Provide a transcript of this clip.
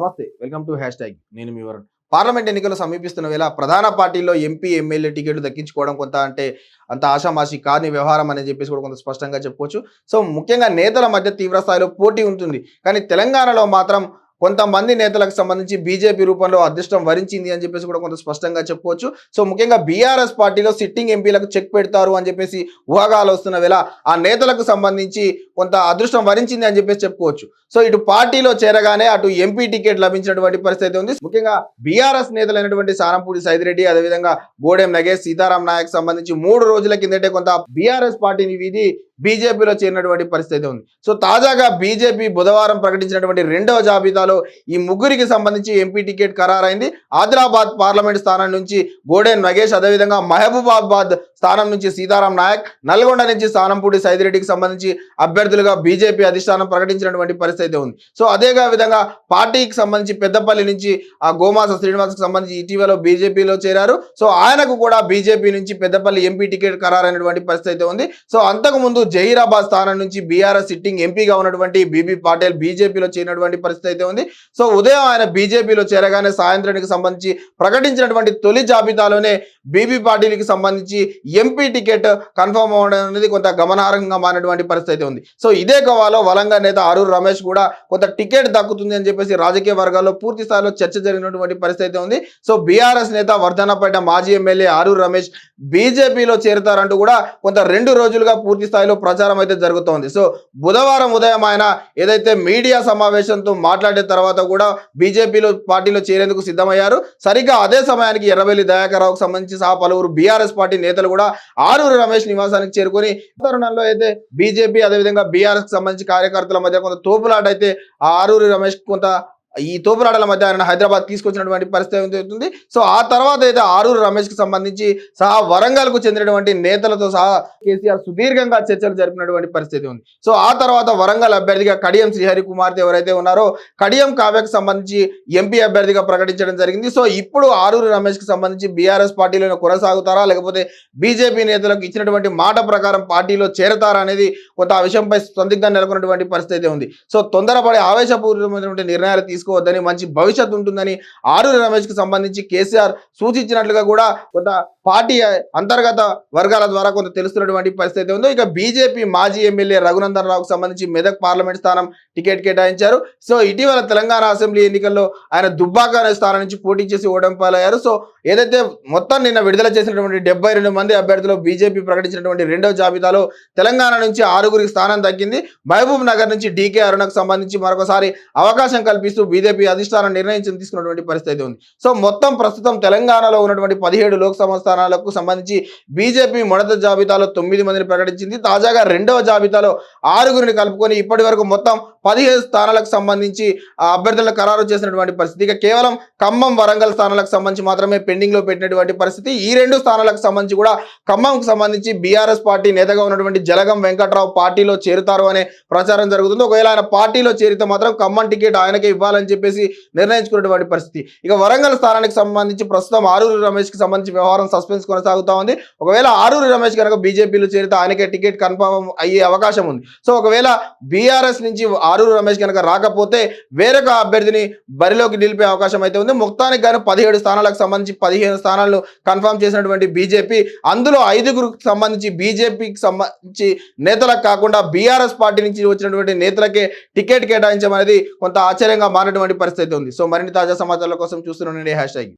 నమస్తే welcome to hash tag నేను మీ Varun. Parliament ఎన్నికలు సమీపిస్తున్న వేళ ప్రధాన పార్టీల్లో ఎంపీ ఎమ్మెల్యే టికెట్లు దక్కించుకోవడం కొంత అంటే అంత ఆషామాషి కాని వ్యవహారం అని చెప్పేసి కూడా కొంత స్పష్టంగా చెప్పుకోవచ్చు. సో ముఖ్యంగా నేతల మధ్య తీవ్ర స్థాయిలో పోటీ ఉంటుంది. కానీ తెలంగాణలో మాత్రం కొంతమంది నేతలకు సంబంధించి బీజేపీ రూపంలో అదృష్టం వరించింది అని చెప్పేసి కూడా కొంత స్పష్టంగా చెప్పుకోవచ్చు సో ముఖ్యంగా బీఆర్ఎస్ పార్టీలో సిట్టింగ్ ఎంపీలకు చెక్ పెడతారు అని చెప్పేసి ఊహాగాలు వస్తున్న వేళ ఆ నేతలకు సంబంధించి కొంత అదృష్టం వరించింది అని చెప్పేసి చెప్పుకోవచ్చు. సో ఇటు పార్టీలో చేరగానే అటు ఎంపీ టికెట్ లభించినటువంటి పరిస్థితి ఉంది. ముఖ్యంగా బీఆర్ఎస్ నేతలైనటువంటి సారంపూడి సైదిరెడ్డి అదేవిధంగా గోడెం నగేష్ సీతారాం నాయక్ సంబంధించి మూడు రోజుల కిందటే కొంత బీఆర్ఎస్ పార్టీని వీధి బీజేపీలో చేరినటువంటి పరిస్థితి ఉంది. సో తాజాగా బీజేపీ బుధవారం ప్రకటించినటువంటి రెండవ జాబితాలో ఈ ముగ్గురికి సంబంధించి ఎంపీ టికెట్ ఖరారైంది. ఆదిలాబాద్ పార్లమెంట్ స్థానం నుంచి గోడెన్ నగేష్ అదేవిధంగా మహబూబాబాద్ స్థానం నుంచి సీతారాం నాయక్ నల్గొండ నుంచి స్థానంపూడి సైదిరెడ్డికి సంబంధించి అభ్యర్థులుగా బీజేపీ అధిష్టానం ప్రకటించినటువంటి పరిస్థితి ఉంది. సో అదే విధంగా పార్టీకి సంబంధించి పెద్దపల్లి నుంచి ఆ గోమాస శ్రీనివాస్కి సంబంధించి ఇటీవల బీజేపీలో చేరారు. సో ఆయనకు కూడా బీజేపీ నుంచి పెద్దపల్లి ఎంపీ టికెట్ ఖరారైనటువంటి పరిస్థితి ఉంది. సో అంతకు ముందు జహీరాబాద్ స్థానం నుంచి బీఆర్ఎస్ సిట్టింగ్ ఎంపీగా ఉన్నటువంటి బీబీ పాటిల్ బీజేపీలో చేరినటువంటి పరిస్థితి అయితే ఉంది. సో ఉదయం ఆయన బీజేపీలో చేరగానే సాయంత్రానికి సంబంధించి ప్రకటించినటువంటి తొలి జాబితాలోనే బీబీ పాటిల్కి సంబంధించి ఎంపీ టికెట్ కన్ఫర్మ్ అవ్వడం అనేది కొంత గమనార్హంగా మారినటువంటి పరిస్థితి అయితే ఉంది. సో ఇదే గవాలో వలంగా నేత అరూర్ రమేష్ కూడా కొంత టికెట్ దక్కుతుంది అని చెప్పేసి రాజకీయ వర్గాల్లో పూర్తి స్థాయిలో చర్చ జరిగినటువంటి పరిస్థితి అయితే ఉంది. సో బీఆర్ఎస్ నేత వర్ధనపేట మాజీ ఎమ్మెల్యే ఆరూర్ రమేష్ బీజేపీలో చేరుతారంటూ కూడా కొంత రెండు రోజులుగా పూర్తి స్థాయిలో ప్రచారం అయితే జరుగుతోంది. సో బుధవారం ఉదయం ఆయన ఏదైతే మీడియా సమావేశంతో మాట్లాడిన తర్వాత కూడా బీజేపీలో పార్టీలో చేరేందుకు సిద్ధమయ్యారు. సరిగ్గా అదే సమయానికి ఎర్రబెల్లి దయాకర్ రావుకు సంబంధించి సహా పలువురు బీఆర్ఎస్ పార్టీ నేతలు కూడా ఆరూరు రమేష్ నివాసానికి చేరుకొని తరుణంలో అయితే బీజేపీ అదేవిధంగా బీఆర్ఎస్కి సంబంధించి కార్యకర్తల మధ్య కొంత తోపులాట అయితే ఆరూరు ఆరూరి రమేష్ కొంత ఈ తోపులాటల మధ్య ఆయన హైదరాబాద్ తీసుకొచ్చినటువంటి పరిస్థితి అవుతుంది సో ఆ తర్వాత అయితే ఆరూరు రమేష్కి సంబంధించి సహా వరంగల్కు చెందినటువంటి నేతలతో సహా కేసీఆర్ సుదీర్ఘంగా చర్చలు జరిపినటువంటి పరిస్థితి ఉంది. సో ఆ తర్వాత వరంగల్ అభ్యర్థిగా కడియం శ్రీహరి కుమార్తె ఎవరైతే ఉన్నారో కడియం కావ్యకు సంబంధించి ఎంపీ అభ్యర్థిగా ప్రకటించడం జరిగింది. సో ఇప్పుడు ఆరూరు రమేష్కి సంబంధించి బీఆర్ఎస్ పార్టీలో కొనసాగుతారా? లేకపోతే బీజేపీ నేతలకు ఇచ్చినటువంటి మాట ప్రకారం పార్టీలో చేరతారా అనేది కొంత ఆ విషయంపై సందిగ్ధం నెలకొన్నటువంటి పరిస్థితి ఉంది. సో తొందరపడి ఆవేశపూరితమైనటువంటి నిర్ణయాలు తీసుకోవద్దని మంచి భవిష్యత్తు ఉంటుందని ఆరూరి రమేష్కి సంబంధించి కేసీఆర్ సూచించినట్లుగా కూడా కొంత పార్టీ అంతర్గత వర్గాల ద్వారా కొంత తెలుస్తున్నటువంటి పరిస్థితి ఉంది. ఇక బీజేపీ మాజీ ఎమ్మెల్యే రఘునందన్ రావుకు సంబంధించి మెదక్ పార్లమెంట్ స్థానం టికెట్ కేటాయించారు. సో ఇటీవల తెలంగాణ అసెంబ్లీ ఎన్నికల్లో ఆయన దుబ్బాక అనే స్థానం నుంచి పోటీ చేసి ఓటమి పాలయ్యారు సో ఏదైతే మొత్తం నిన్న విడుదల చేసినటువంటి డెబ్బై రెండు మంది అభ్యర్థులు బీజేపీ ప్రకటించినటువంటి రెండవ జాబితాలో తెలంగాణ నుంచి ఆరుగురికి స్థానం దక్కింది. మహబూబ్ నగర్ నుంచి డీకే అరుణకు సంబంధించి మరొకసారి అవకాశం కల్పిస్తూ బీజేపీ అధిష్టానం నిర్ణయించి తీసుకున్నటువంటి పరిస్థితి ఉంది. సో మొత్తం ప్రస్తుతం తెలంగాణలో ఉన్నటువంటి పదిహేడు లోక్సభ స్థానాలకు సంబంధించి బీజేపీ మొదటి జాబితాలో తొమ్మిది మందిని ప్రకటించింది. తాజాగా రెండవ జాబితాలో ఆరుగురిని కలుపుకొని ఇప్పటి వరకు మొత్తం పదిహేడు స్థానాలకు సంబంధించి అభ్యర్థులను ఖరారు చేసినటువంటి పరిస్థితి. ఇక కేవలం ఖమ్మం వరంగల్ స్థానాలకు సంబంధించి మాత్రమే పెండింగ్లో పెట్టినటువంటి పరిస్థితి. ఈ రెండు స్థానాలకు సంబంధించి కూడా ఖమ్మంకు సంబంధించి బీఆర్ఎస్ పార్టీ నేతగా ఉన్నటువంటి జలగం వెంకట్రావు పార్టీలో చేరుతారు అనే ప్రచారం జరుగుతుంది. ఒకవేళ ఆయన పార్టీలో చేరితే మాత్రం ఖమ్మం టికెట్ ఆయనకే ఇవ్వాలని చెప్పేసి నిర్ణయించుకున్నటువంటి పరిస్థితి. ఇక వరంగల్ స్థానానికి సంబంధించి ప్రస్తుతం ఆరూరు రమేష్కి సంబంధించి వ్యవహారం సస్పెన్స్ కొనసాగుతా ఉంది. ఒకవేళ ఆరూరు రమేష్ కనుక బీజేపీలో చేరితే ఆయనకే టికెట్ కన్ఫర్మ్ అయ్యే అవకాశం ఉంది. సో ఒకవేళ బీఆర్ఎస్ నుంచి ఆరూరు రమేష్ కనుక రాకపోతే వేరొక అభ్యర్థిని బరిలోకి నిలిపే అవకాశం అయితే ఉంది. మొత్తానికి గాను పదిహేడు స్థానాలకు సంబంధించి పదిహేను స్థానాలను కన్ఫర్మ్ చేసినటువంటి బీజేపీ అందులో ఐదుగురికి సంబంధించి బీజేపీకి సంబంధించి నేతలకు కాకుండా బీఆర్ఎస్ పార్టీ నుంచి వచ్చినటువంటి నేతలకే టికెట్ కేటాయించడం అనేది కొంత ఆశ్చర్యంగా మారినటువంటి పరిస్థితి ఉంది. సో మరిన్ని తాజా సమాచారాల కోసం చూస్తున్నానండి హ్యాష్ ట్యాగ్